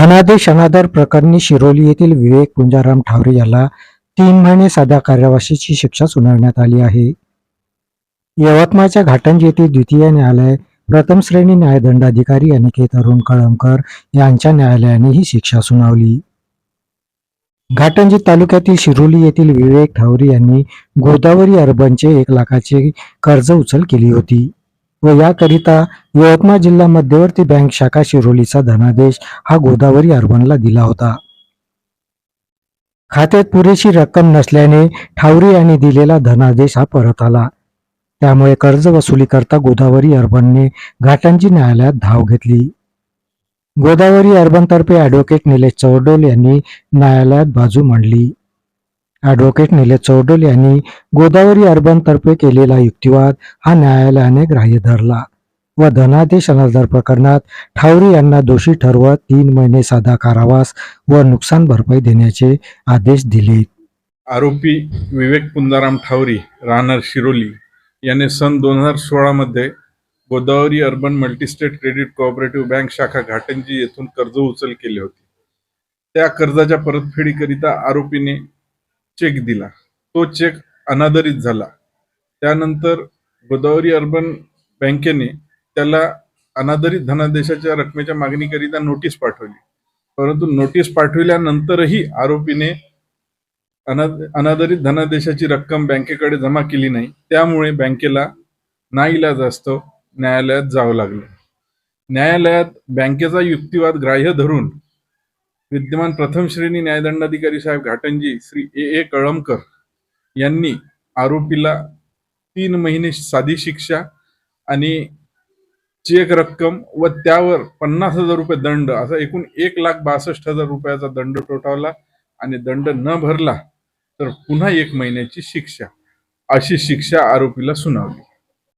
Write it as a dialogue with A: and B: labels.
A: धनादेश अनादर प्रकरणी शिरोली येथील विवेक पुंजाराम ठावरे याला तीन महिने साध्या कारावासाची शिक्षा सुनावण्यात आली आहे. यवतमाळच्या घाटंजी येथील द्वितीय न्यायालय प्रथम श्रेणी न्यायदंडाधिकारी अनिकेत अरुण कळमकर यांच्या न्यायालयाने ही शिक्षा सुनावली. घाटंजी तालुक्यातील शिरोली येथील विवेक ठावरे यांनी गोदावरी अर्बनचे एक लाखाचे कर्ज उचल केली होती. व याकरिता यवतमाळ जिल्हा मध्यवर्ती बँक शाखा शिरोलीचा धनादेश हा गोदावरी अर्बनला दिला होता. खात्यात पुरेशी रक्कम नसल्याने ठावरे यांनी दिलेला धनादेश हा परत आला. त्यामुळे कर्ज वसुली करता गोदावरी अर्बनने घाटांची न्यायालयात धाव घेतली. गोदावरी अर्बनतर्फे ॲडव्होकेट निलेश चौडोल यांनी न्यायालयात बाजू मांडली. ॲडव्होकेट निलेश चौडोल यांनी गोदावरी अर्बनतर्फे केलेला युक्तिवाद हा न्यायालयाने ग्राह्य धरला. व धनादेश अनादर प्रकरणात ठावरे यांना दोषी ठरवत तीन महिने साधा कारावास व नुकसान भरपाई देण्याचे आदेश दिले.
B: आरोपी विवेक पुंजाराम ठावरी राहणार शिरोली याने सन दोन हजार सोळामध्ये Godavari urban multistate credit cooperative bank शाखा घाटंजी येथून कर्ज उचल केले होते. त्या कर्जाच्या परतफेडीकरिता आरोपीने चेक दिला. तो चेक अनादरित झाला. त्यानंतर गोदावरी अर्बन बँकेने त्याला अनादरित धनादेशाच्या रकमेच्या मागणीकरिता नोटीस पाठवली. परंतु नोटीस पाठविल्यानंतरही आरोपीने अनादरित धनादेशाची रक्कम बँकेकडे जमा केली नाही. त्यामुळे बँकेला नाईलाज असतो न्यायालयात जावं लागलं. न्यायालयात बँकेचा युक्तिवाद ग्राह्य धरून विद्यमान प्रथम श्रेणी न्यायदंडाधिकारी साहेब घाटंजी श्री ए ए कळमकर यांनी आरोपीला तीन महिने साधी शिक्षा आणि चेक रक्कम व त्यावर पन्नास हजार रुपये दंड असा एकूण एक लाख बासष्ट हजार रुपयाचा दंड टोटावला आणि दंड न भरला तर पुन्हा एक महिन्याची शिक्षा अशी शिक्षा आरोपीला सुनावली.